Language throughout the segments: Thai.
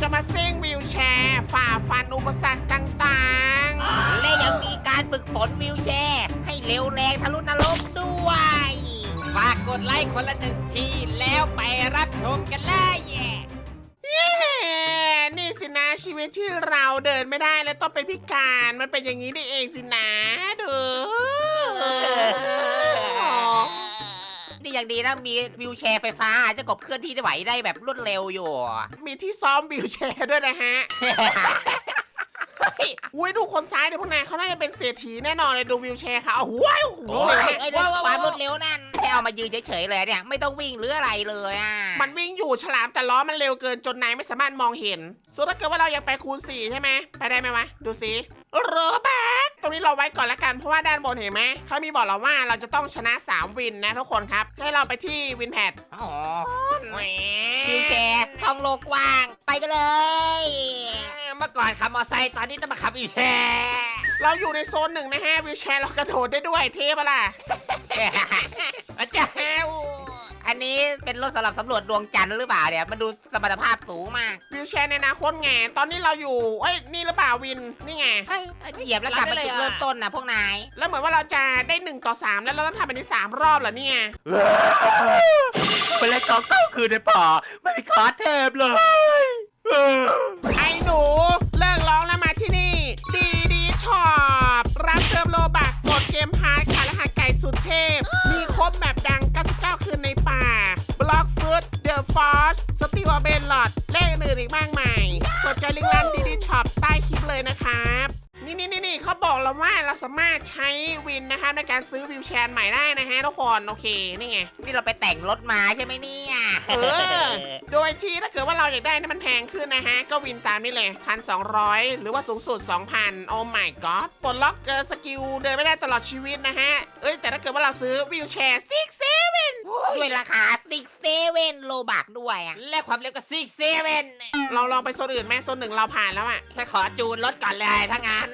จะมาซิ่งวิวแชร์ฝ่าฟันอุปสรรคต่างและยังมีการฝึกฝนวิวแชร์ให้เร็วแรงทะลุนรกด้วย ฝากกดไลค์คนละหนึ่งทีแล้วไปรับชมกันเลยแย่ๆเย้นี่สินะชีวิตที่เราเดินไม่ได้และต้องเป็นพิการมันเป็นอย่างนี้นี่เองสินะดูนี่ ยังดีนะมีวิวแชร์ไฟฟ้าจะกบเคลื่อนที่ได้ไหวได้แบบรวดเร็วอยู่ มีที่ซ้อมวิวแชร์ด้วยนะฮะ อุ้ยดูคนซ้ายเดี๋ยวพวกนายเขาน่าจะเป็นเศรษฐีแน่นอนเลยดูวิวแชร์เขาโอ้โหโอ้โหโอ้ยไอ้เรื่องความรวดเร็วนั่นแค่เอามายืนเฉยๆเลยเนี่ยไม่ต้องวิ่งหรืออะไรเลยอะมันวิ่งอยู่ฉลามแต่ล้อมันเร็วเกินจนนายไม่สามารถมองเห็นส่วนถ้าเกิดว่าเราอยากไปคูณสี่ใช่ไหมไปได้ไหมวะดูสิโรแบทต รงนี้เราไว้ก่อนละกันเพราะว่าด้านบนเห็นไหมเขามีบอกเราว่าเราจะต้องชนะ 3 วินนะทุกคนครับ ให้เราไปที่วินแพดอ๋อแหมวิวแชร์ท้องโลกกว้าง ไปกันเลยเมื่อก่อนขับมอไซค์ตอนนี้ต้องมาขับวิวแชร์เราอยู่ในโซนหนึ่งนะฮะวิวแชร์เรากระโดดได้ด้วยเทปะล่ะ อาจารย์ อันนี้เป็นรถสำหรับสำรวจดวงจันทร์หรือเปล่าเนี่ยมันดูสมรรถภาพสูงมากวิวแชร์ในอนาคตไงตอนนี้เราอยู่เอ้ยนี่หรือเปล่าวินนี่ไง เฮ้ยเหยียบแล้วกลับมาจุดเริ่มต้นนะพวกนาย แล้วเหมือนว่าเราจะได้1ต่อ3แล้วเราต้องทำแบบนี้3รอบเหรอเนี่ยไปเล่นกองเต้าคืนในป่าไม่มีขาเทพเลยเออไอ้หนู เลิกร้องแล้วมาที่นี่ ดีดีช็อปรับเติมโลบักกดเกมพาร์ทขายรหัสไก่สุดเทพ อื่นอีกมากมาย สนใจลิงก์ร้านดีดีช็อปใต้คลิปเลยนะครับนี่นี่นี่นี่เขาบอกเราว่าเราสามารถใช้วินนะครับในการซื้อวิวแชร์ใหม่ได้นะฮะทุกคนโอเคนี่ไง นี่เราไปแต่งรถมาใช่ไหมเนี่ยเออ โดยที่ถ้าเกิดว่าเราอยากได้นะมันแพงขึ้นนะฮะ ก็วินตามนี่เลยพันสองหรือว่าสูงสุด 2,000 โอ้ my god ปลดล็อกเกอร์สกิลเดินไม่ได้ตลอดชีวิตนะฮะ เอ้ยแต่ถ้าเกิดว่าเราซื้อวิวแชร์ซิกเซเว่น ด้วยราคา6 7โลบักด้วยอะ และความเร็วก็ซิกเซเว่นเราลองไปโซนอื่นไหมโซนหนึ่งเราผ่านแล้วอะฉันขอจูนรถก่อนเลยถ้างั้น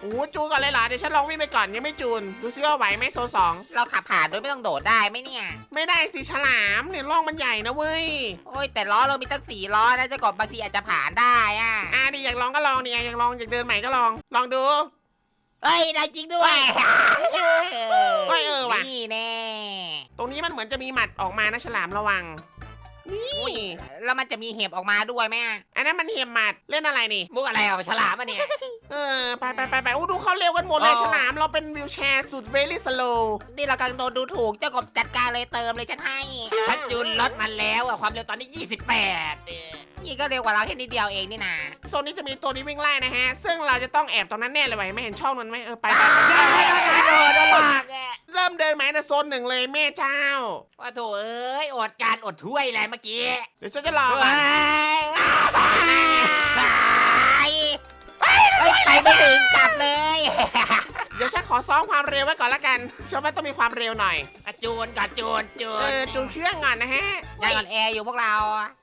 โอ้จูนก่อนเลยเหรอเดี๋ยวฉันลองวิ่งไปก่อนยังไม่จูน ดูซิว่าไหวไหมโซนสองเราขับผ่านโดยไม่ต้องโดดได้ไหมเนี่ย ไม่ได้สิฉลามเนี่ยร่องมันใหญ่นะเว้ยโอ้ยแต่ล้อเรามีตั้งสี่ล้อนะเจะกบบางทีอาจจะผ่านได้อะอะดิอยากลองก็ลองดิอยากลองอยากเดินใหม่ก็ลอง ลองดู เฮ้ยได้จริงด้วยเฮ้ยเออว่ะ นี่แน่ ตรงนี้มันเหมือนจะมีหมัดออกมานะฉลามระวัง นี่แล้วมันจะมีเห็บออกมาด้วยไหมอะอันนั้นมันเหียมหมัดเล่นอะไรนี่ มุกอะไรอะฉลามอะเนี่ย เออไปไปไปไปอู้ดูเขาเร็วกันหมดเลยอ๋อ ฉลามเราเป็นวิวแชร์สุดเวลี่สโลนี่เรากำลังโดนดูถูกเจ้ากบจัดการเลยเติมเลยฉันให้ฉันจูนรถมันแล้วอะความเร็วตอนนี้ 28เออนี่ก็เร็วกว่าเราแค่นิดเดียวเองนี่นาโซนนี้จะมีตัวนี้วิ่งไล่นะฮะ ซึ่งเราจะต้องแอบตรงนั้นแน่เลยไหวไม่เห็นช่องนั้นไหมเออไปไปไปไปโดนโดนลากอะเริ่มเดินไหมแต่โซนหนึ่งเลยแม่เจ้า ว่าโถเอ้ย อดการอดถ้วยเลยเมื่อกี้เดี๋ยวฉันจะรอก่อนไปเฮ้ยไปไม่ถึงกลับเลย เดี๋ยวฉันขอซ้อมความเร็วไว้ก่อนละกันฉันว่าต้องมีความเร็วหน่อยอะจูนก่อนจูนจูเอนอจูนเครื่องก่อนนะฮะ ยังอ่อนแออยู่พวกเรา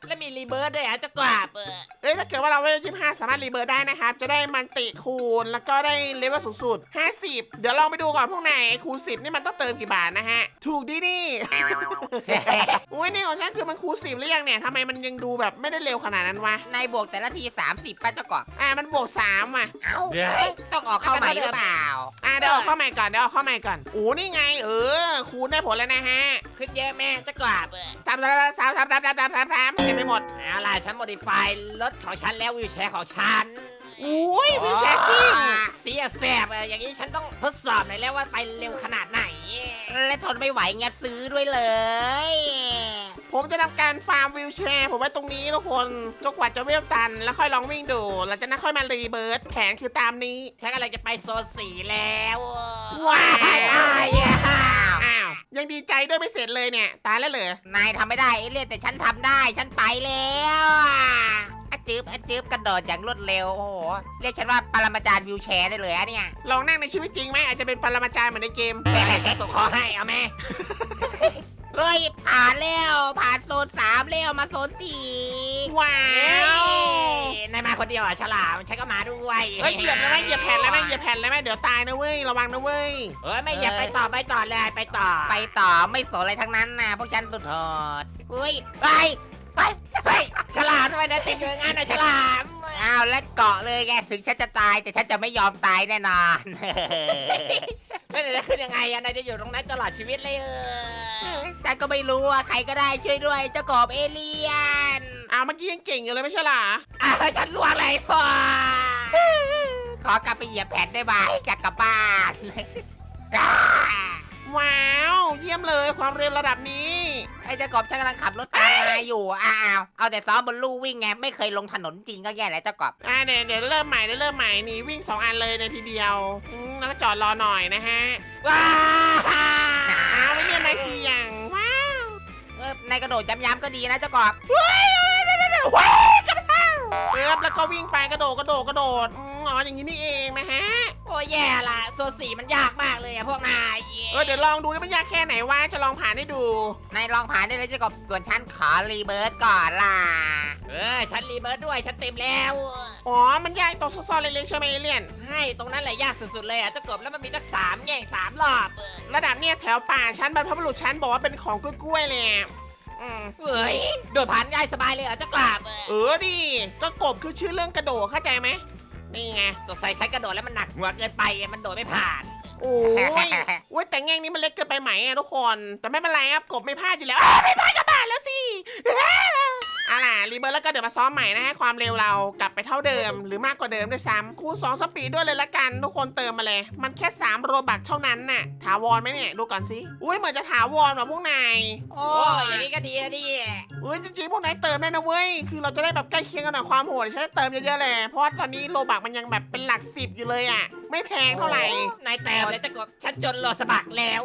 แล้วมีรีเบิร์ดด้วยอะเจะกราบเออเอ้ยถ้าเกิดว่าเราเวลยี่ห้าสามารถรีเบิร์ดได้นะครับ จะได้มันติคูณ แล้วก็ได้เลเวลสูงสุด 50 เดี๋ยวลองไปดูก่อนพวกนายไอ้คูณ10 นี่มันต้องเติมกี่บาทนะฮะ ถูกดีนี่ อุ้ยนี่ของฉันคือมันคูณ10หรือยังเนี่ยทำไมมันยังดูแบบไม่ได้เร็วขนาดนั้นวะ นายบวกแต่ละที 30ป้าเจ้ากบอ่ามันบวก3อะเอ้าต้องออกเข้าใหม่หรือเปล่าอ่าเดี๋ยวออกเข้าใหม่ก่อนเดี๋ยวออกเข้าใหม่ก่อนโอ้นี่ไง เออ คูณได้ผลแล้วนะฮะขึ้นเยอะแม่เจะกราบเออสามสามสามสามสามสามสามสามสามเต็มไปหมดเอาล่ะฉันโมดิฟายรถของฉันแล้ววิวแชร์ของฉันอุ้ยวิวแชร์ซิ่งเสียแสบอะอย่างนี้ฉันต้องทดสอบหน่อยแล้วว่าไปเร็วขนาดไหน และทนไม่ไหวงัดซื้อด้วยเลย ผมจะทำการฟาร์มวิวแชร์ผมไว้ตรงนี้ทุกคนจนกว่าจะเวลตัน แล้วค่อยลองวิ่งดูหลังจากนั้นค่อยมารีเบิร์ดแผนคือตามนี้ฉันกำลังจะไปโซนสีแล้วว้ายอ้ายอะอ้าวยังดีใจด้วยไม่เสร็จเลยเนี่ยตายแล้วเหรอนายทำไม่ได้เอเลี่ยนแต่ฉันทำได้ฉันไปแล้วอะจืบอะจืบกระโดดอย่างรวดเร็วโอ้โหเรียกฉันว่าปรมาจารย์วิวแชร์ได้เลยอะเนี่ยลองนั่งในชีวิตจริงไหมอาจจะเป็นปรมาจารย์เหมือนในเกมฉันส่งขอให้เอาแม่ เฮ้ยผ่านแล้วผ่านโซนสามแล้วมาโซนสี่ว้าวนายมาคนเดียวอะฉลามฉันก็มาด้วยเฮ้ยเหยียบเลยไหมเหยียบแผ่นเลยไหมเหยียบแผ่นเลยไหมเดี๋ยวตายนะเว้ยระวังนะเว้ยเฮ้ยไม่อย่าไปต่อไปต่อเลยไปต่อไปต่อไม่สนอะไรทั้งนั้นนะพวกฉันสุดโหดเฮ้ยไปไปเฮ้ยฉลามทำไมนายติดอยู่อย่างนั้นนะฉลามอ้าวและเกาะเลยไงถึงฉันจะตายแต่ฉันจะไม่ยอมตายแน่นอน ไม่ได้ขึ้นยังไงอะนายจะอยู่ตรงนั้นตลอดชีวิตเลยเออ ฉันก็ไม่รู้อะใครก็ได้ช่วยด้วยเจ้ากบเอเลียนอ้าวเมื่อกี้ยังเก่งอยู่เลยไม่ใช่เหรออะฉันล่วงเลยพ่อขอกลับไปเหยียบแผ่นได้ไหมกลับกลับบ้านว้าว เยี่ยมเลยความเร็วระดับนี้ ไอ้เจ้ากบฉันกำลังขับรถตามมาอยู่อ้าวเอาแต่ซ้อมบนลู่วิ่งไงไม่เคยลงถนนจริงก็แย่แล้วเจ้ากบอ่าเดี๋ยวเดี๋ยวเริ่มใหม่เดี๋ยวเริ่มใหม่นี่วิ่งสองอันเลยในทีเดียวอืมแล้วก็จอดรอหน่อยนะฮะว้าอ้ ในกระโดดย้ำๆก็ดีนะเจ้ากบเออแล้วก็วิ่งไปกระโดดกระโดดกระโดดอืมอ๋ออย่างนี้นี่เองนะฮะ โอ้แย่ละโซสีมันยากมากเลยอะพวกนายเออเดี๋ยวลองดูดิมันยากแค่ไหนว่าจะลองผ่านให้ดู นายลองผ่านได้เลยเจ้ากบส่วนฉันขอรีเบิร์ดก่อนล่ะ เออฉันรีเบิร์ดด้วยฉันเต็มแล้วอ๋อ มันยากตรงซ่อนๆเล็กๆใช่ไหมเอเลียน ให้ตรงนั้นแหละยากสุดๆเลยอะเจ้ากบแล้วมันมีตั้งสามแง่งสามรอบเออระดับเนี้ยแถวป่าชั้นบรรพบุรุษชั้นบอกว่าเป็นของกล้วยๆเลยอะ อืมเฮ้ยโดดผ่านง่ายสบายเลยเหรอเจ้ากราบเออเออดิก็กบคือชื่อเรื่องกระโดดเข้าใจไหมนี่ไงสงสัยใช้กระโดดแล้วมันหนักหัวเกินไปมันโดดไม่ผ่าน โอ้ยโอ้ยแต่แง่งนี้มันเล็กเกินไปไหมอะทุกคน แต่ไม่เป็นไรครับกบไม่พลาดอยู่แล้วอ้าวไม่พลาดกับบ้านแล้วสิเอาล่ะ รีเบิร์ตแล้วก็เดี๋ยวมาซ้อมใหม่นะฮะความเร็วเรากลับไปเท่าเดิม หรือมากกว่าเดิมด้วยซ้ำคูณ2สปีดด้วยเลยละกัน ทุกคนเติมมาเลย มันแค่ 3 โรบักเท่านั้นน่ะถาวรไหมเนี่ยดูก่อนสิอุ้ยเหมือนจะถาวรว่ะพวกนายโอ้โอ้ยยอย่างนี้ก็ดีนะดิเอ้ยจริงๆพวกนายเติมได้นะเว้ยคือเราจะได้แบบใกล้เคียงกันหน่อยความโหดฉันจะเติมเยอะๆเลย เพราะว่าตอนนี้โลบักมันยังแบบเป็นหลักสิบอยู่เลยอะไม่แพงเท่าไหร่ นายเต็มเลยเจ้ากบฉันจนโลสะบักแล้ว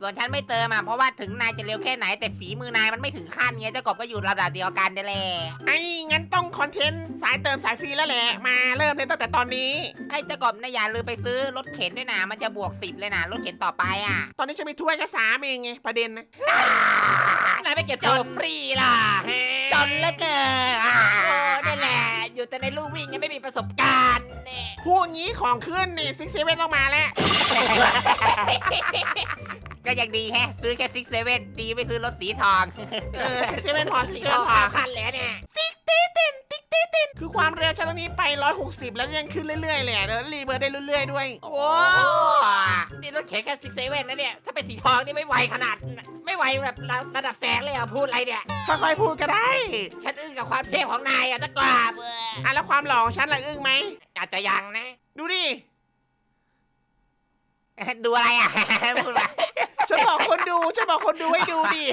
ส่วนฉันไม่เติมอะเพราะว่าถึงนายจะเร็วแค่ไหนแต่ฝีมือนายมันไม่ถึงขั้นไงเจ้ากบก็อยู่ระดับเดียวกันได้แหละไอ้งั้นต้องคอนเทนต์สายเติมสายฟรีแล้วแหละ มาเริ่มเลยตั้งแต่ตอนนี้ ไอ้เจ้ากบนายอย่าลืมไปซื้อรถเข็นด้วยนะมันจะบวกสิบเลยนะรถเข็นต่อไปอะ ตอนนี้จะมีถ้วยแค่สามเองไงประเด็นนะนายไม่เก็บตัวฟรีล่ะฮะจนเหลือเกินอะโอ้นี่แหละ อยู่แต่ในลู่วิ่งยังไม่มีประสบการณ์เนี่ยพูดงี้ของขึ้นนี่ซิกเซเว่นต้องมาแล้ว ก็ยังดีแฮะ ซื้อแค่ซิกเซเว่นดีไม่ซื้อรถสีทอง เออซิกเซเว่นพอซิกสีเซทเว่องนพอข้าวคันเลยเนี่ยติ๊กตีตินติ๊กตีตินคือความเร็วชั้นตรงนี้ไป 160 แล้วยังขึ้นเรื่อยๆเลยอะแล้วรีเบิร์ดได้เรื่อยๆด้วย โอ้นี่รถเข็นแค่ซิกเซเว่นนะเนี่ย ถ้าเป็นสีทองนี่ไม่ไวขนาด ไม่ไวแบบระดับแสงเลยอะพูดอะไรเนี่ย ค่อยๆพูดก็ได้ ฉันอึ้งกับความเทพของนายอะจะกราบเอออะแล้วความหล่อของฉันล่ะอึ้งไหม อาจจะยังนะ ดูดิ ดูอะไรอะพูดมา ฉันบอกคนดูฉันบอกคนดูให้ดูดิ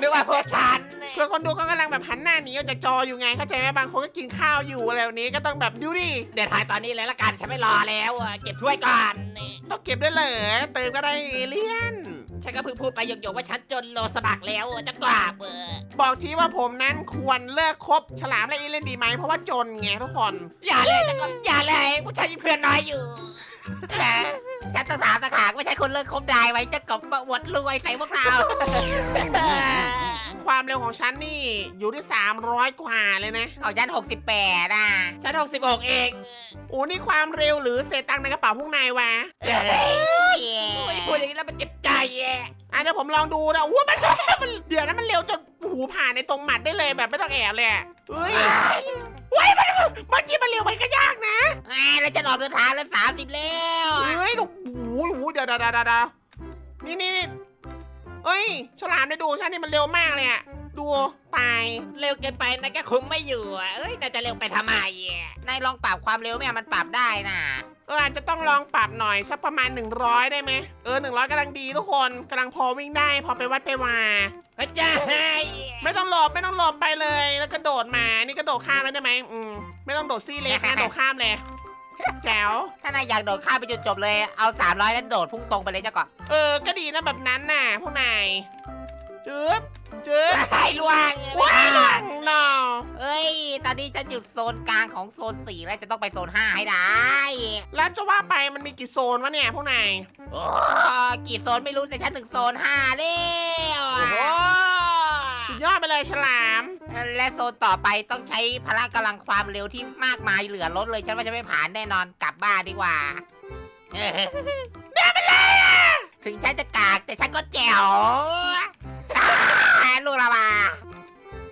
นึกว่าพวกฉันเนี่ยเพื่อคนดูเขากำลังแบบหันหน้าหนีออกจากจออยู่ไงเข้าใจไหมบางคนก็กินข้าวอยู่อะไรแบบนี้ก็ต้องแบบดูดิเดี๋ยวถ่ายตอนนี้เลยละกันฉันไม่รอแล้วอะเก็บถ้วยก่อนนี่ต้องเก็บด้วยเหรอเติมก็ได้เอเลี่ยน ฉันก็เพิ่งพูดไปหยกๆว่าฉันจนโลสะบักแล้วอะจะกราบเออบอกทีว่าผมนั้นควรเลิกคบฉลามและเอเลี่ยนดีไหมเพราะว่าจนไงทุกคน อย่าเลยจะก็อย่าเลยพวกฉันมีเพื่อนน้อยอยู่ ฉันต้องถามตะขางไม่ใช่คนเลิกคบได้ไว้เจะกบมาอวดรวยใส่พวกเราความเร็วของฉันนี่อยู่ที่ 300 กว่าเลยนะเอาฉัน68อะฉัน66 เองโอ้นี่ความเร็วหรือเศษตังค์ในกระเป๋าพวกนายวะเอ้ยโอ้ยพูดอย่างนี้แล้วมันเจ็บใจแย่อะเดี๋ยวผมลองดูนะอู้มัน มันเดี๋ยวนะมันเร็วจนหูผ่านในตรงหมัดได้เลยแบบไม่ต้องแอบเลยอะเฮ้ย เฮ้ยมันบางทีมันเร็วไปก็ยากนะแหมแล้วจะออกเดินทางแล้วสามสิบแล้วเฮ้ยดูโอ้ยโอ้ยเดี๋ยวเดี๋ยวเดี๋ยวเดี๋ยวนี่นี่นี่เอ้ย ฉลามในดูฉันนี่มันเร็วมากเลยอะดูตายเร็วเกินไปนะก็คุมไม่อยู่อะเอ้ยน่าจะเร็วไปทำไมอะนายลองปรับความเร็วไหมอะมันปรับได้น่ะ เอออาจจะต้องลองปรับหน่อยสักประมาณ 100 ได้ไหมเออ 100กำลังดีทุกคนกำลังพอวิ่งได้ พอไปวัดไปวาพระเจ้าให้ไม่ต้องหลบไม่ต้องหลบไปเลย แล้วกระโดดมานี่กระโดดข้ามแล้วได้ไหมอืมไม่ต้องโดดซี่เล็กนะโดดข้ามเลยแจ๋วถ้านายอยากโดดข้ามไปจุดจบเลยเอา 300 แล้วโดดพุ่งตรงไปเลยเจ้าก่อนเออก็ดีนะแบบนั้นน่ะพวกนายจึ๊บ จึ๊บไอ้ล่วงว้ายหลังนอเอ้ย ตอนนี้ฉันอยู่โซนกลางของโซน4แล้วจะต้องไปโซน5ให้ได้แล้วจะว่าไปมันมีกี่โซนวะเนี่ยพวกนายโอ้กี่โซนไม่รู้แต่ฉันถึงโซน5แล้วโอ้โหสุดยอดไปเลยฉลาม และโซนต่อไปต้องใช้พละกำลังความเร็วที่มากมายเหลือล้นเลยฉันว่าจะไม่ผ่านแน่นอนกลับบ้านดีกว่าเนี่ยเป็นไรถึงฉันจะกากแต่ฉันก็แจ๋วอ่า ลูกละมา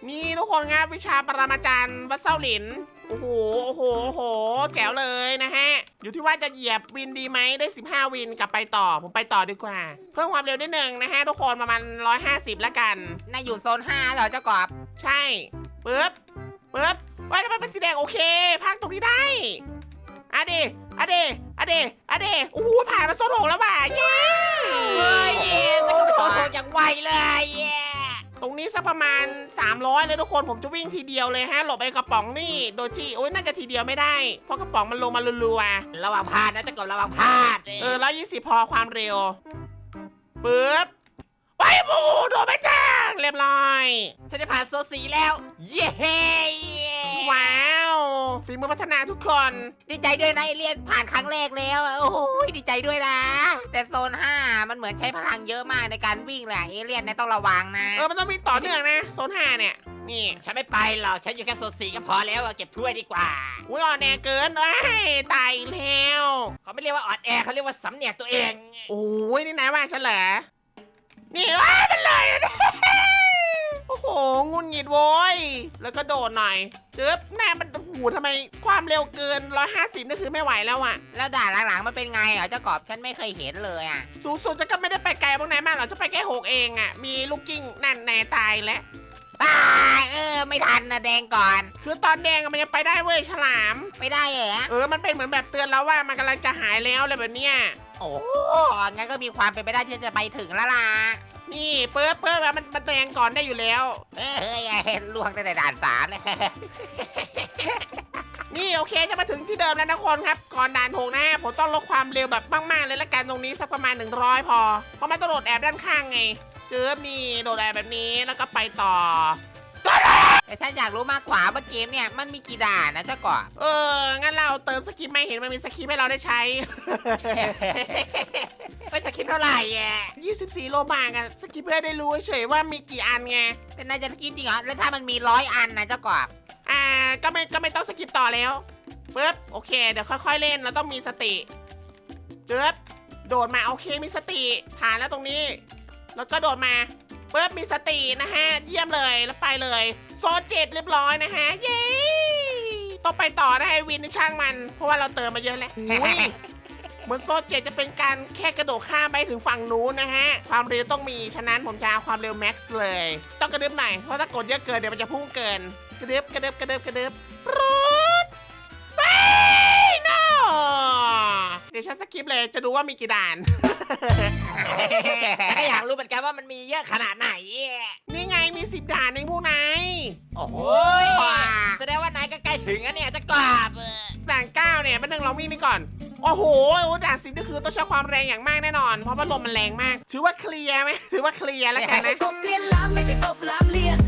นี่ทุกคนครับวิชาปรมาจารย์วัดเซาหลิน โอ้โห โอ้โห โอ้โห แจ๋วเลยนะฮะ อยู่ที่ว่าจะเหยียบวินดีไหมได้ 15 วินกลับไปต่อ ผมไปต่อดีกว่า เพิ่มความเร็วนิดนึงนะฮะทุกคนประมาณ 150 แล้วกันน่าอยู่โซน5เหรอเจ้ากอบ ใช่ปึ๊บปึ๊บว้ายทำไมเป็นสีแดงโอเคพักตรงนี้ได้ อะเดอะเดอะเดอะเดโอ้โหผ่านมาโซนหกแล้วว่ะเย้เฮ้ยจะก็ไปโซนโหดอย่างไวเลยตรงนี้สักประมาณ 300 เลยทุกคนผมจะวิ่งทีเดียวเลยฮะหลบไอ้กระป๋องนี่โดยที่โอ้ยน่าจะทีเดียวไม่ได้ เพราะกระป๋องมันลงมารัวระวังพลาดนะจะกบระวังพลาดๆเออร้อยยี่สิบพอความเร็วปึ๊บไปบูโดนไปจ้างเรียบร้อย ฉันจะผ่านโซนสีแล้ว เย้ว้าว ฝีมือพัฒนาทุกคน ดีใจด้วยนะเอเลี่ยนผ่านครั้งแรกแล้วอะโอ้โหดีใจด้วยนะ แต่โซน 5 มันเหมือนใช้พลังเยอะมากในการวิ่งแหละเอเลี่ยนเนี่ยต้องระวังนะ เออมันต้องมีต่อเนื่องนะโซนห้าเนี่ย นี่ฉันไม่ไปหรอก ฉันอยู่แค่โซนสีก็พอแล้วอะเก็บถ้วยดีกว่า อุ้ยอ่อนแอเกินเอ้ยตายอีกแล้ว เขาไม่เรียกว่าอ่อนแอเขาเรียกว่าสำเนียกตัวเอง โอ้ยนี่นายว่าฉันเหรอ นี่ว้ายมันเลยนะ โอ้โหงุนหงิดโว้ย แล้วก็โดดหน่อยจึ๊บแน่มันโอ้โหทำไมความเร็วเกิน 150นี่คือไม่ไหวแล้วอะแล้วด่านหลังๆมันเป็นไงเหรอเจ้ากอบฉันไม่เคยเห็นเลยอะ สูงสุดจะก็ไม่ได้ไปไกลบ้างไหนมากหรอกจะไปแค่หกเองอะมีลูกกิ้งนั่นแน่ตายแล้วป้าเออ ไม่ทันนะแดงก่อน คือตอนแดงอะมันยังไปได้เว้ยฉลาม ไม่ได้เหรอเออมันเป็นเหมือนแบบเตือนแล้วว่ามันกำลังจะหายแล้วอะไรแบบเนี้ยโอ้งั้นก็มีความเป็นไปได้ที่จะไปถึงแล้วล่ะ นี่เปิ้ลเปิ้ลแล้วมันมันแดงก่อนได้อยู่แล้ว เอ้ยล่วงตั้งแต่ด่านสามเลยนี่โอเคจะมาถึงที่เดิมแล้วนะคนครับ ก่อนด่านหกนะผมต้องลดความเร็วแบบมากๆเลยละกันตรงนี้สักประมาณ 100 พอเพราะมันต้องโดดแอบด้านข้างไงเจอนี่โดดแอบแบบนี้แล้วก็ไปต่อ แต่ฉันอยากรู้มากกว่าว่าเกมเนี่ยมันมีกี่ด่านนะเจ้ากอบเออ งั้นเราเติมสกิปไม่เห็นมันมีสกิปให้เราได้ใช้ ไม่สคริปต์เท่าไหร่อะ24 โลบากอะสกิปเพื่อได้รู้เฉยๆว่ามีกี่อันไง แต่นายจะกินจริงเหรอ แล้วถ้ามันมีร้อยอันนะเจ้ากอบอ่า ก็ไม่ก็ไม่ต้องสกิปต่อแล้วปึ๊บโอเค เดี๋ยวค่อยๆเล่นเราต้องมีสติปึ๊บโดดมาโอเคมีสติผ่านแล้วตรงนี้ แล้วก็โดดมา ปึ๊บมีสตินะฮะ เยี่ยมเลยแล้วไปเลย โซเจ็ดเรียบร้อยนะฮะ เย้ต้องไปต่อนะไอวินในช่างมัน เพราะว่าเราเติมมาเยอะแล้วอุ้ยเหมือนโซเจ็ดจะเป็นการแค่กระโดดข้ามไปถึงฝั่งนู้นนะฮะ ความเร็วต้องมี ฉะนั้นผมจะเอาความเร็วแม็กซ์เลย ต้องกระดึบหน่อย เพราะถ้ากดเยอะเกินเดี๋ยวมันจะพุ่งเกิน กระดึบกระดึบกระดึบกระดึบรู ดี๋ยวฉันสกิปเลยจะดูว่ามีกี่ด่านฉันก็อยากรู้เหมือนกันว่ามันมีเยอะขนาดไหนอะนี่ไงมีสิบด่านในพวกนายโอ้โหโอ้ยแสดงว่านายก็ใกล้ถึงแล้วเนี่ยจะกราบเออด่านเก้าเนี่ยเป็นหนึ่งเราวิ่งนี่ก่อน โอ้โหด่านสิบนี่คือต้องใช้ความแรงอย่างมากแน่นอน เพราะว่าลมมันแรงมาก ถือว่าเคลียร์ไหมถือว่าเคลียร์แล้วกันนะ กบเลียนล้ำไม่ใช่กบล้ำเลียน